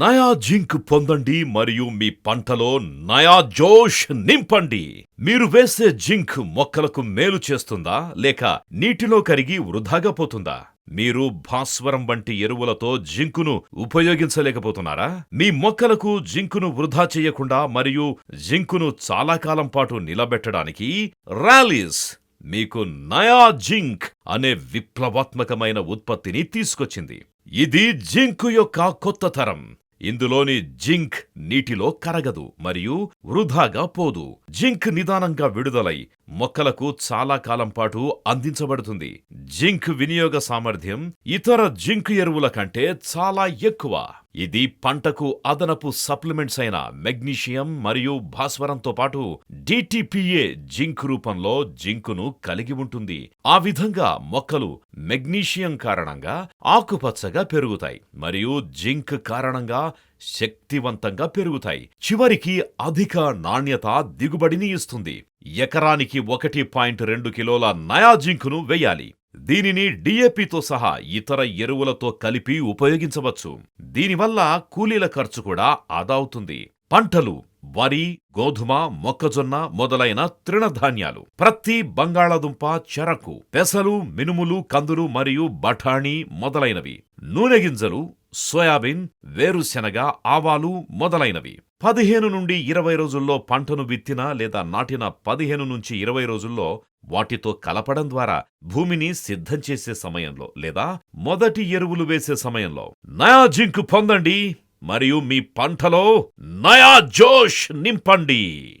నయా జింక్ పొందండి మరియు మీ పంటలో నయా జోష్ నింపండి. మీరు వేసే జింక్ మొక్కలకు మేలు చేస్తుందా? లేక నీటిలో కరిగి వృధాగా పోతుందా? మీరు భాస్వరం వంటి ఎరువులతో జింకును ఉపయోగించలేకపోతున్నారా? మీ మొక్కలకు జింకును వృధా చేయకుండా మరియు జింకును చాలా కాలం పాటు నిలబెట్టడానికి ర్యాలీస్ మీకు నయా జింక్ అనే విప్లవాత్మకమైన ఉత్పత్తిని తీసుకొచ్చింది. ఇది జింకు యొక్క కొత్త తరం. ఇందులోని జింక్ నీటిలో కరగదు మరియు వృధాగా పోదు. జింక్ నిదానంగా విడుదలై మొక్కలకు చాలా కాలం పాటు అందించబడుతుంది. జింక్ వినియోగ సామర్థ్యం ఇతర జింక్ ఎరువుల కంటే చాలా ఎక్కువ. ఇది పంటకు అదనపు సప్లిమెంట్స్ అయిన మెగ్నీషియం మరియు భాస్వరంతో పాటు డిటిపిఏ జింక్ రూపంలో జింకును కలిగి ఉంటుంది. ఆ విధంగా మొక్కలు మెగ్నీషియం కారణంగా ఆకుపచ్చగా పెరుగుతాయి మరియు జింక్ కారణంగా శక్తివంతంగా పెరుగుతాయి. చివరికి అధిక నాణ్యత దిగుబడిని ఇస్తుంది. ఎకరానికి ఒకటి పాయింట్ రెండు కిలోల నయా జింకును వెయ్యాలి దీనిని డిఏపితో సహా ఇతర ఎరువులతో కలిపి ఉపయోగించవచ్చు. దీనివల్ల కూలీల ఖర్చు కూడా ఆదా అవుతుంది. పంటలు వరి గోధుమ మొక్కజొన్న మొదలైన తృణధాన్యాలు. ప్రతి బంగాళాదుంప చెరకు పెసలు మినుములు కందులు మరియు బఠాణీ మొదలైనవి. నూనె గింజలు సోయాబీన్ వేరుశెనగ ఆవాలు మొదలైనవి. పదిహేను నుండి ఇరవై రోజుల్లో పంటను విత్తిన లేదా నాటిన పదిహేను నుంచి ఇరవై రోజుల్లో వాటితో కలపడం ద్వారా భూమిని సిద్ధం చేసే సమయంలో లేదా మొదటి ఎరువులు వేసే సమయంలో. నయా జింక్ పొందండి మరియు మీ పంటలో నయా జోష్ నింపండి.